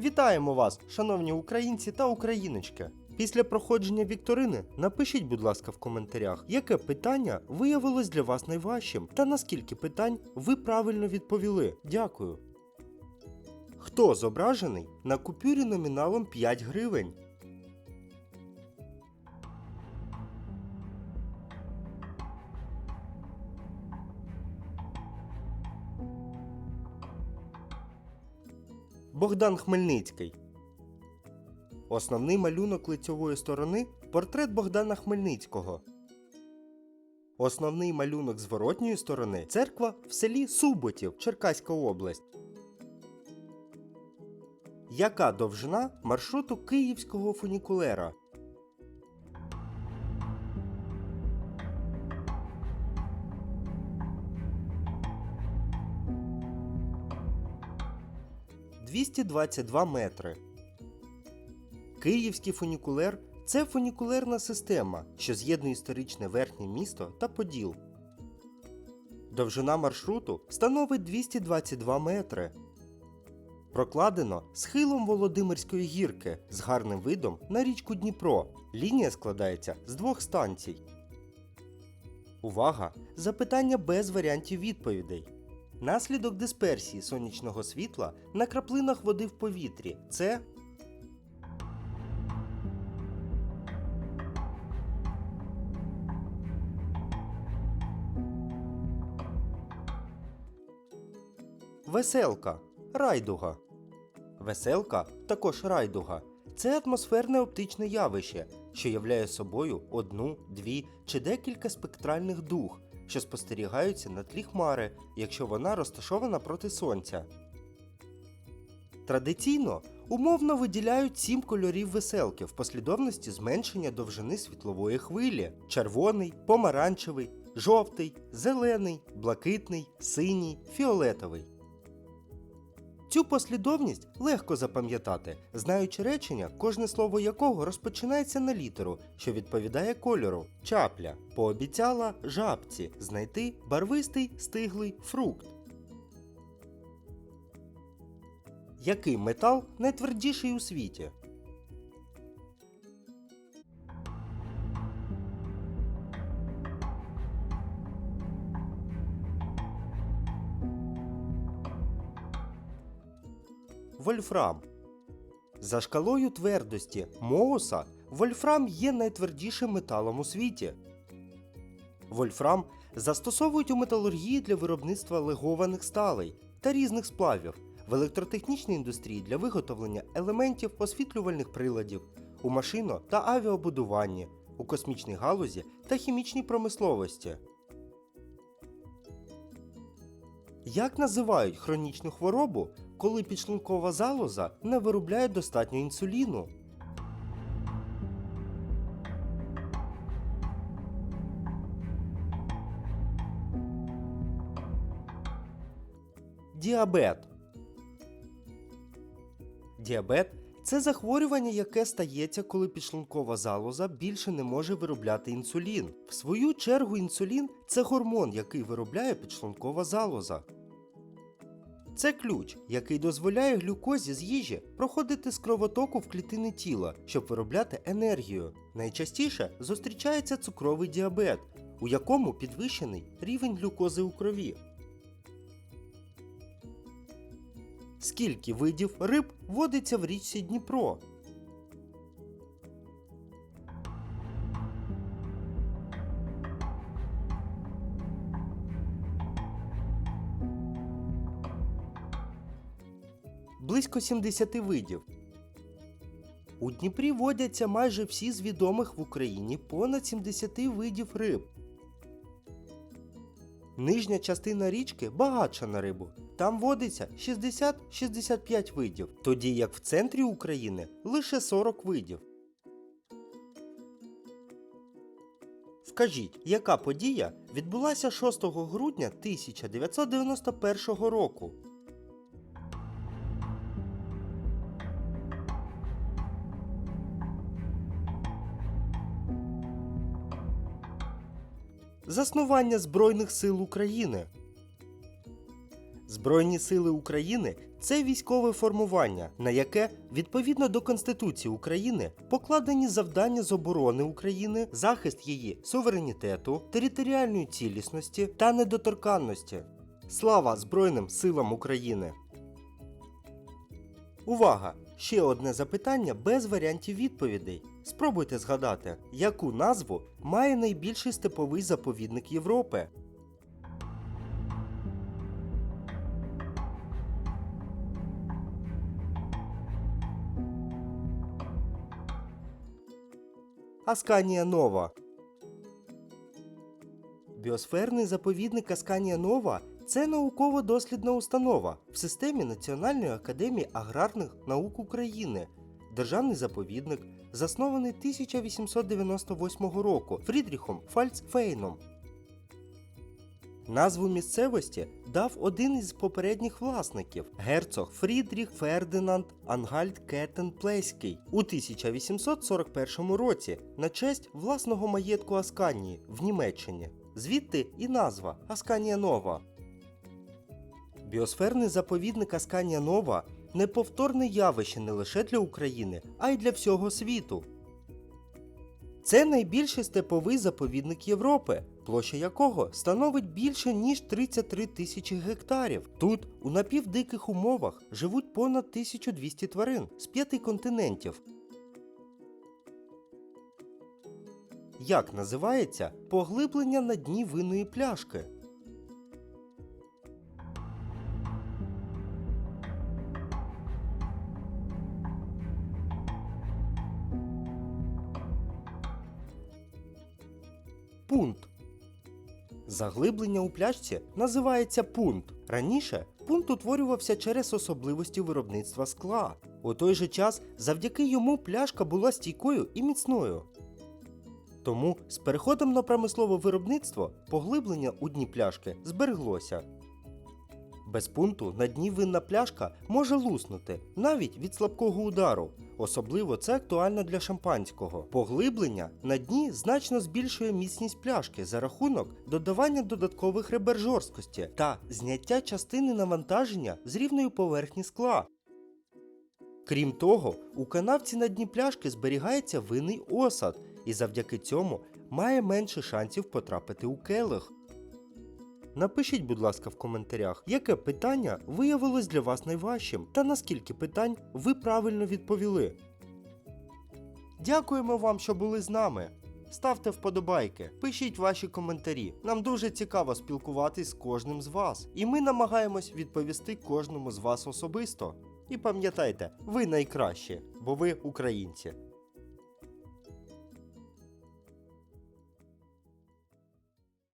Вітаємо вас, шановні українці та україночки! Після проходження вікторини напишіть, будь ласка, в коментарях, яке питання виявилось для вас найважчим та наскільки питань ви правильно відповіли. Дякую. Хто зображений на купюрі номіналом 5 гривень? Богдан Хмельницький. Основний малюнок лицьової сторони портрет Богдана Хмельницького. Основний малюнок зворотньої сторони церква в селі Суботів, Черкаська область. Яка довжина маршруту київського фунікулера? «222 метри. Київський фунікулер це фунікулерна система, що з'єднує історичне верхнє місто та Поділ. Довжина маршруту становить 222 метри. Прокладено схилом Володимирської гірки з гарним видом на річку Дніпро. Лінія складається з двох станцій. Увага! Запитання без варіантів відповідей. Наслідок дисперсії сонячного світла на краплинах води в повітрі це Веселка райдуга. Веселка також райдуга. Це атмосферне оптичне явище, що являє собою одну, дві чи декілька спектральних дуг, що спостерігаються на тлі хмари, якщо вона розташована проти сонця. Традиційно умовно виділяють сім кольорів веселки в послідовності зменшення довжини світлової хвилі: червоний, помаранчевий, жовтий, зелений, блакитний, синій, фіолетовий. Цю послідовність легко запам'ятати, знаючи речення, кожне слово якого розпочинається на літеру, що відповідає кольору. Чапля пообіцяла жабці знайти барвистий стиглий фрукт. Який метал найтвердіший у світі? Вольфрам. За шкалою твердості Моуса вольфрам є найтвердішим металом у світі. Вольфрам застосовують у металургії для виробництва легованих сталей та різних сплавів, в електротехнічній індустрії для виготовлення елементів освітлювальних приладів, у машино та авіабудуванні, у космічній галузі та хімічній промисловості. Як називають хронічну хворобу, коли підшлункова залоза не виробляє достатньо інсуліну? Діабет. Діабет це захворювання, яке стається, коли підшлункова залоза більше не може виробляти інсулін. В свою чергу інсулін це гормон, який виробляє підшлункова залоза. Це ключ, який дозволяє глюкозі з їжі проходити з кровотоку в клітини тіла, щоб виробляти енергію. Найчастіше зустрічається цукровий діабет, у якому підвищений рівень глюкози у крові. Скільки видів риб водиться в річці Дніпро? Близько 70 видів. У Дніпрі водяться майже всі з відомих в Україні понад 70 видів риб. Нижня частина річки багатша на рибу. Там водиться 60-65 видів, тоді як в центрі України лише 40 видів. Скажіть, яка подія відбулася 6 грудня 1991 року? Заснування Збройних сил України Збройні сили України це військове формування, на яке відповідно до Конституції України покладені завдання з оборони України, захист її суверенітету, територіальної цілісності та недоторканності. Слава Збройним силам України! Увага! Ще одне запитання без варіантів відповідей. Спробуйте згадати, яку назву має найбільший степовий заповідник Європи. Асканія Нова. Біосферний заповідник Асканія Нова це науково-дослідна установа в системі Національної академії аграрних наук України. Державний заповідник, заснований 1898 року Фрідріхом Фальцфейном. Назву місцевості дав один із попередніх власників герцог Фрідріх Фердинанд Ангальд Кетен Плеський у 1841 році на честь власного маєтку Асканії в Німеччині. Звідти і назва Асканія Нова. Біосферний заповідник Асканія Нова неповторне явище не лише для України, а й для всього світу. Це найбільший степовий заповідник Європи, площа якого становить більше ніж 33 тисячі гектарів. Тут у напівдиких умовах живуть понад 1200 тварин з п'яти континентів. Як називається поглиблення на дні винної пляшки? Пункт. Заглиблення у пляшці називається пункт. Раніше пункт утворювався через особливості виробництва скла. У той же час завдяки йому пляшка була стійкою і міцною. Тому з переходом на промислове виробництво поглиблення у дні пляшки збереглося. Без пункту на дні винна пляшка може луснути навіть від слабкого удару. Особливо це актуально для шампанського. Поглиблення на дні значно збільшує міцність пляшки за рахунок додавання додаткових ребер жорсткості та зняття частини навантаження з рівної поверхні скла. Крім того, у канавці на дні пляшки зберігається винний осад, і завдяки цьому має менше шансів потрапити у келих. Напишіть, будь ласка, в коментарях, яке питання виявилось для вас найважчим та наскільки питань ви правильно відповіли. Дякуємо вам, що були з нами. Ставте вподобайки, пишіть ваші коментарі. Нам дуже цікаво спілкуватись з кожним з вас, і ми намагаємось відповісти кожному з вас особисто. І пам'ятайте, ви найкращі, бо ви українці.